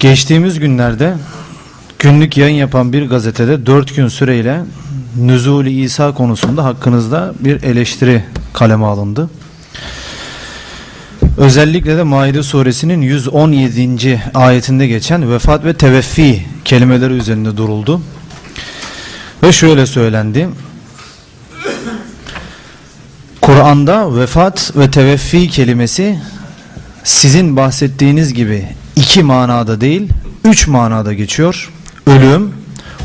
Geçtiğimiz günlerde günlük yayın yapan bir gazetede 4 gün süreyle Nüzul-i İsa konusunda hakkınızda bir eleştiri kaleme alındı. Özellikle de Maide suresinin 117. ayetinde geçen vefat ve teveffi kelimeleri üzerinde duruldu. Ve şöyle söylendi. Kur'an'da vefat ve teveffi kelimesi sizin bahsettiğiniz gibi iki manada değil, üç manada geçiyor. Ölüm,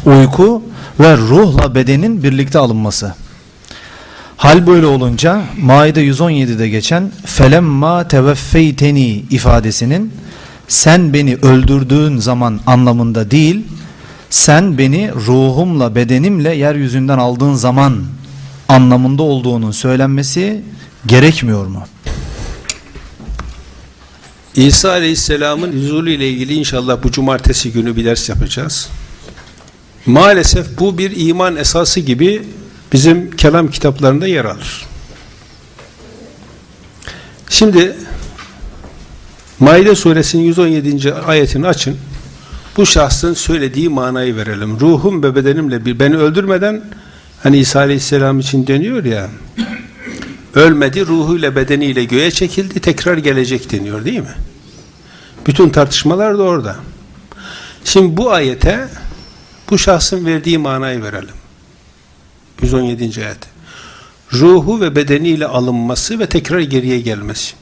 uyku ve ruhla bedenin birlikte alınması. Hal böyle olunca Maide 117'de geçen felemma teveffeyteni ifadesinin sen beni öldürdüğün zaman anlamında değil, sen beni ruhumla bedenimle yeryüzünden aldığın zaman anlamında olduğunun söylenmesi gerekmiyor mu? İsa Aleyhisselam'ın nüzulü ile ilgili inşallah bu cumartesi günü bir ders yapacağız. Maalesef bu bir iman esası gibi bizim kelam kitaplarında yer alır. Şimdi Maide suresinin 117. ayetini açın. Bu şahsın söylediği manayı verelim. Ruhum ve bedenimle bir beni öldürmeden hani İsa Aleyhisselam için deniyor ya ölmedi ruhuyla bedeniyle göğe çekildi tekrar gelecek deniyor değil mi? Bütün tartışmalar da orada. Şimdi bu ayete bu şahsın verdiği manayı verelim. 117. ayet. Ruhu ve bedeniyle alınması ve tekrar geriye gelmesi.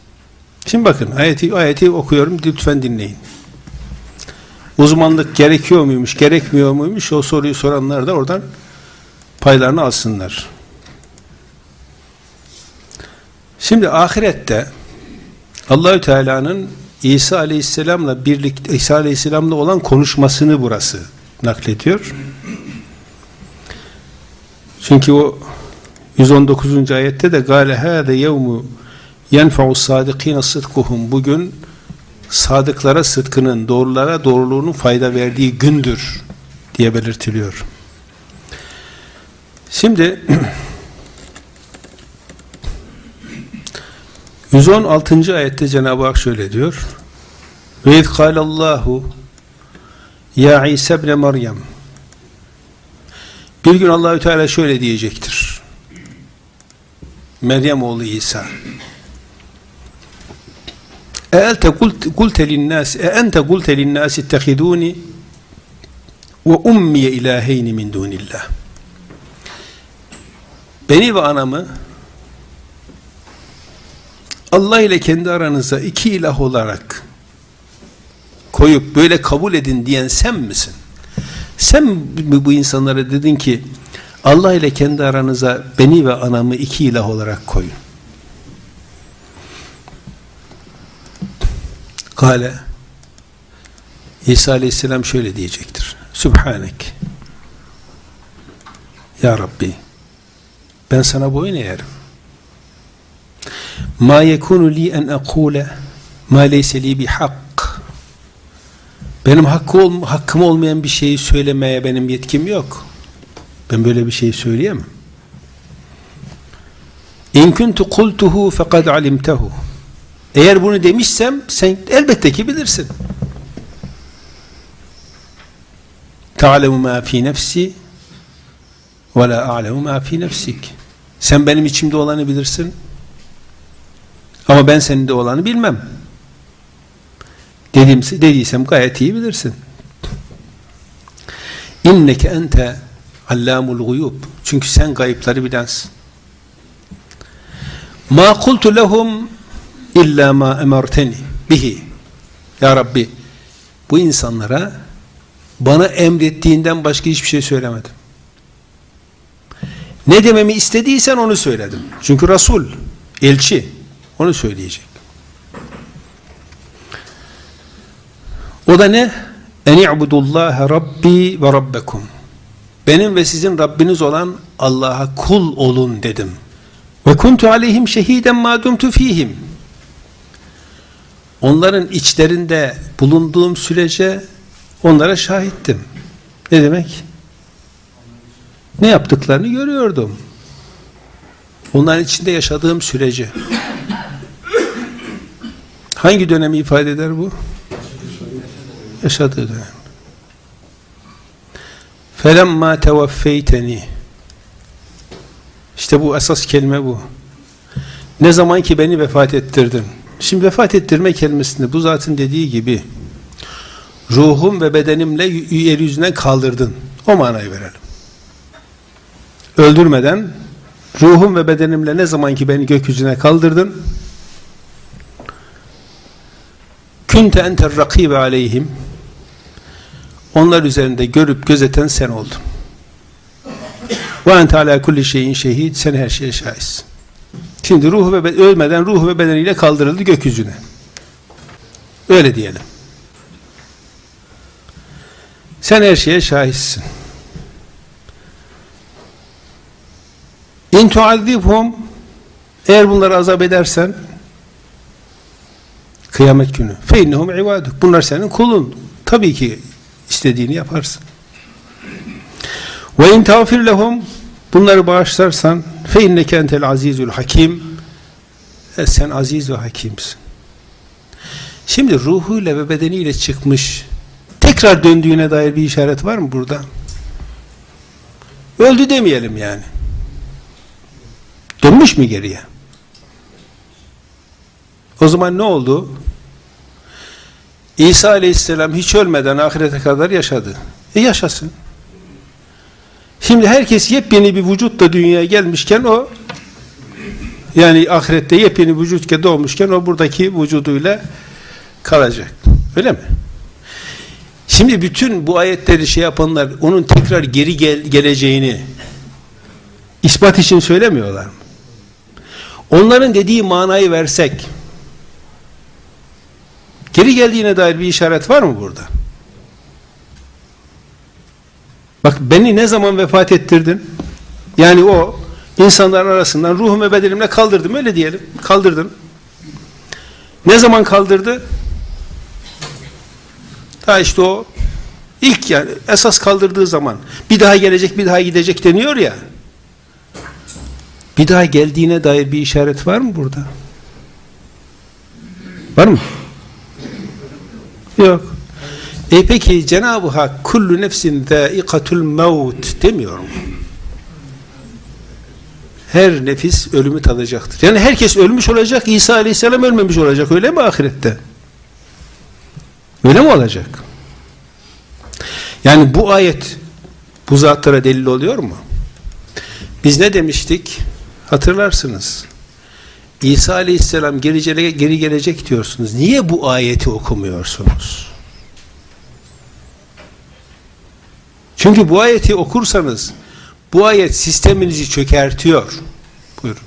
Şimdi bakın ayeti, ayeti okuyorum lütfen dinleyin. Uzmanlık gerekiyor muymuş, gerekmiyor muymuş o soruyu soranlar da oradan paylarını alsınlar. Şimdi ahirette Allahü Teala'nın İsa Aleyhisselam'la birlikte İsa Aleyhisselam'la olan konuşmasını burası naklediyor. Çünkü o 119. ayette de gale hâde yevmu yenfa'u sadikîne sıdkuhum bugün sadıklara sıdkının, doğrulara doğruluğunun fayda verdiği gündür diye belirtiliyor. Şimdi 116. ayette Cenab-ı Hak şöyle diyor. Ve iz kâlallahu ya İsa ibn Meryem Bir gün Allahü Teala şöyle diyecektir. Meryem oğlu İsa E'elte kulte linnâs e'ente kulte linnâs ittehidûni ve ummiye ilâheyni min dûnillah Beni ve anamı Allah ile kendi aranıza iki ilah olarak koyup böyle kabul edin diyen sen misin? Sen mi bu insanlara dedin ki Allah ile kendi aranıza beni ve anamı iki ilah olarak koyun. Kale İsa Aleyhisselam şöyle diyecektir. Sübhanek Ya Rabbi ben sana boyun eğerim. Ma yekunu li en ekule ma leyse li bi hak. Benim hakkı ol, hakkım olmayan bir şeyi söylemeye benim yetkim yok. Ben böyle bir şey söyleyemem. İn kuntu kultuhu fekad alimtehu. Eğer bunu demişsem sen elbette ki bilirsin. Ta'lemu ma fi nefsi ve la a'lemu ma fi nefsik. Sen benim içimde olanı bilirsin. Ama ben senin de olanı bilmem. Dedim, dediysem gayet iyi bilirsin. İnneke ente allamul guyub. Çünkü sen gayıpları bilensin. Ma kultu lehum illa ma emerteni bihi. Ya Rabbi bu insanlara bana emrettiğinden başka hiçbir şey söylemedim. Ne dememi istediysen onu söyledim. Çünkü Resul, elçi. Onu söyleyecek. O da ne? En i'budullaha rabbi ve rabbekum. Benim ve sizin Rabbiniz olan Allah'a kul olun dedim. Ve kuntu aleyhim şehiden ma dumtu. Onların içlerinde bulunduğum sürece onlara şahittim. Ne demek? Ne yaptıklarını görüyordum. Onların içinde yaşadığım sürece. Hangi dönemi ifade eder bu? yaşadığı dönem. Felemma tevaffeyteni İşte bu esas kelime bu. Ne zaman ki beni vefat ettirdin. Şimdi vefat ettirme kelimesinde bu zatın dediği gibi ruhum ve bedenimle y- yeryüzünden kaldırdın. O manayı verelim. Öldürmeden ruhum ve bedenimle ne zaman ki beni gökyüzüne kaldırdın künte enter rakibe aleyhim onlar üzerinde görüp gözeten sen oldun. Ve ente ala kulli şeyin şehid sen her şeye şahitsin. Şimdi ruhu ve ölmeden ruhu ve bedeniyle kaldırıldı gökyüzüne. Öyle diyelim. Sen her şeye şahitsin. İn tuazzibhum eğer bunları azap edersen kıyamet günü innehum ibaduk bunlar senin kulun. Tabii ki istediğini yaparsın. İn tağfir lehum bunları bağışlarsan inneke entel azizül hakim e, sen aziz ve hakimsin. Şimdi ruhuyla ve bedeniyle çıkmış tekrar döndüğüne dair bir işaret var mı burada? Öldü demeyelim yani. Dönmüş mü geriye? O zaman ne oldu? İsa aleyhisselam hiç ölmeden ahirete kadar yaşadı. E yaşasın. Şimdi herkes yepyeni bir vücutla dünyaya gelmişken o yani ahirette yepyeni vücutke doğmuşken o buradaki vücuduyla kalacak. Öyle mi? Şimdi bütün bu ayetleri şey yapanlar onun tekrar geri gel geleceğini ispat için söylemiyorlar mı? Onların dediği manayı versek geri geldiğine dair bir işaret var mı burada? Bak beni ne zaman vefat ettirdin? Yani o insanların arasından ruhum ve bedenimle kaldırdım öyle diyelim. Kaldırdın. Ne zaman kaldırdı? Daha işte o ilk yani esas kaldırdığı zaman bir daha gelecek bir daha gidecek deniyor ya. Bir daha geldiğine dair bir işaret var mı burada? Var mı? Yok. E peki Cenab-ı Hak kullu nefsin zâikatul mevt demiyor mu? Her nefis ölümü tadacaktır. Yani herkes ölmüş olacak, İsa Aleyhisselam ölmemiş olacak. Öyle mi ahirette? Öyle mi olacak? Yani bu ayet bu zatlara delil oluyor mu? Biz ne demiştik? Hatırlarsınız. İsa Aleyhisselam geri, geri gelecek diyorsunuz. Niye bu ayeti okumuyorsunuz? Çünkü bu ayeti okursanız bu ayet sisteminizi çökertiyor. Buyurun.